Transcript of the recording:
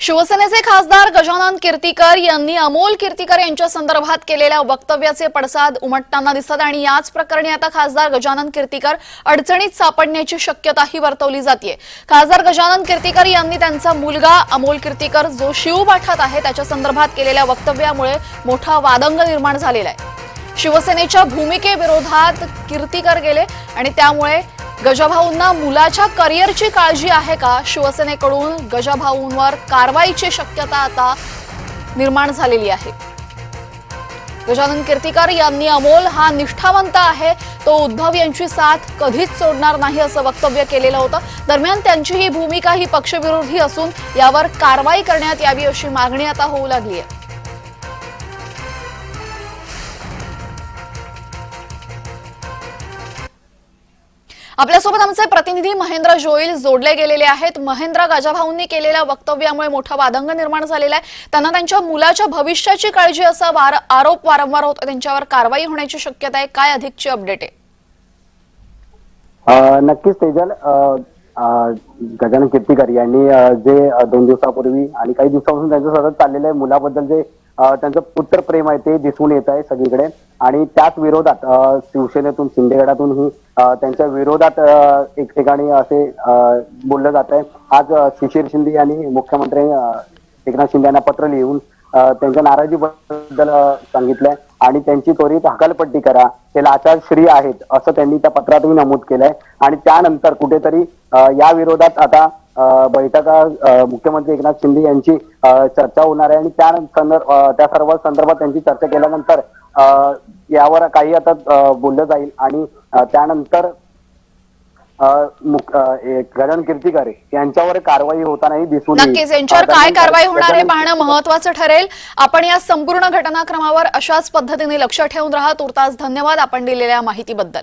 शिवसेनेचे खासदार गजानन कीर्तीकर यांनी अमोल कीर्तीकर यांच्या संदर्भात केलेल्या वक्तव्याचे पडसाद उमटताना दिसतात आणि याच प्रकरणी आता खासदार गजानन कीर्तीकर अडचणीत सापडण्याची शक्यताही वर्तवली जाते खासदार गजानन कीर्तीकर यांनी त्यांचा मुलगा अमोल कीर्तीकर जो शिवपाठात आहे त्याच्या संदर्भात केलेल्या वक्तव्यामुळे मोठा वादंग निर्माण झालेला आहे. शिवसेनेच्या भूमिकेविरोधात कीर्तीकर गेले आणि त्यामुळे गजाभाऊंना मुलाच्या करिअरची काळजी आहे का? शिवसेनेकडून गजाभाऊंवर कारवाईची शक्यता आता निर्माण झालेली आहे. गजानन कीर्तिकर यांनी अमोल हा निष्ठावंत आहे. तो उद्धव यांची साथ कधीच सोडणार नाही असं वक्तव्य केलेलं होतं. दरम्यान त्यांची ही भूमिका ही पक्षविरोधी असून यावर कारवाई करण्यात यावी अशी मागणी आता होऊ लागली आहे. आपल्यासोबत आमचे प्रतिनिधी महेंद्र जोईल जोडले गेलेले आहेत. महेंद्र गजाभाऊंनी केलेल्या वक्तव्यामुळे मोठा वादंग निर्माण झालेला आहे. त्यांना त्यांच्या मुलाच्या भविष्याची काळजी असा वार आरोप वारंवार होतो त्यांच्यावर कारवाई होण्याची शक्यता आहे. काय अधिकची अपडेट आहे? नक्कीच तेजल. गजानन कीर्तीकर यांनी जे दोन दिवसापूर्वी आणि काही दिवसापासून त्यांचं सतत चाललेलं आहे मुलाबद्दल जे त्यांचं पुत्र प्रेम आहे ते दिसून येत आहे सगळीकडे. आणि त्याच विरोधात शिवसेनेतून शिंदेगडातूनही त्यांच्या विरोधात एक ठिकाणी असे बोललं जात आहे. आज शिशिर शिंदे यांनी मुख्यमंत्री एकनाथ शिंदे यांना पत्र लिहून त्यांच्या नाराजीबद्दल सांगितलंय. आणि त्यांची त्वरित हकालपट्टी करा. ते लाचारश्री आहेत असं त्यांनी त्या पत्रातही नमूद केलंय. आणि त्यानंतर कुठेतरी या विरोधात आता बैठका मुख्यमंत्री एकनाथ शिंदे यांची चर्चा होणार आहे. आणि त्या संदर्भ त्या सर्व संदर्भात त्यांची चर्चा केल्यानंतर यावर काही आता बोललं जाईल. आणि त्यानंतर गजानन कीर्तीकर यांच्यावर कारवाई होतानाही दिसून. नक्कीच यांच्यावर काय कारवाई होणार आहे गजानन पाहणं महत्वाचं ठरेल. आपण या संपूर्ण घटनाक्रमावर अशाच पद्धतीने लक्ष ठेवून राहा. तुर्तास धन्यवाद आपण दिलेल्या माहितीबद्दल.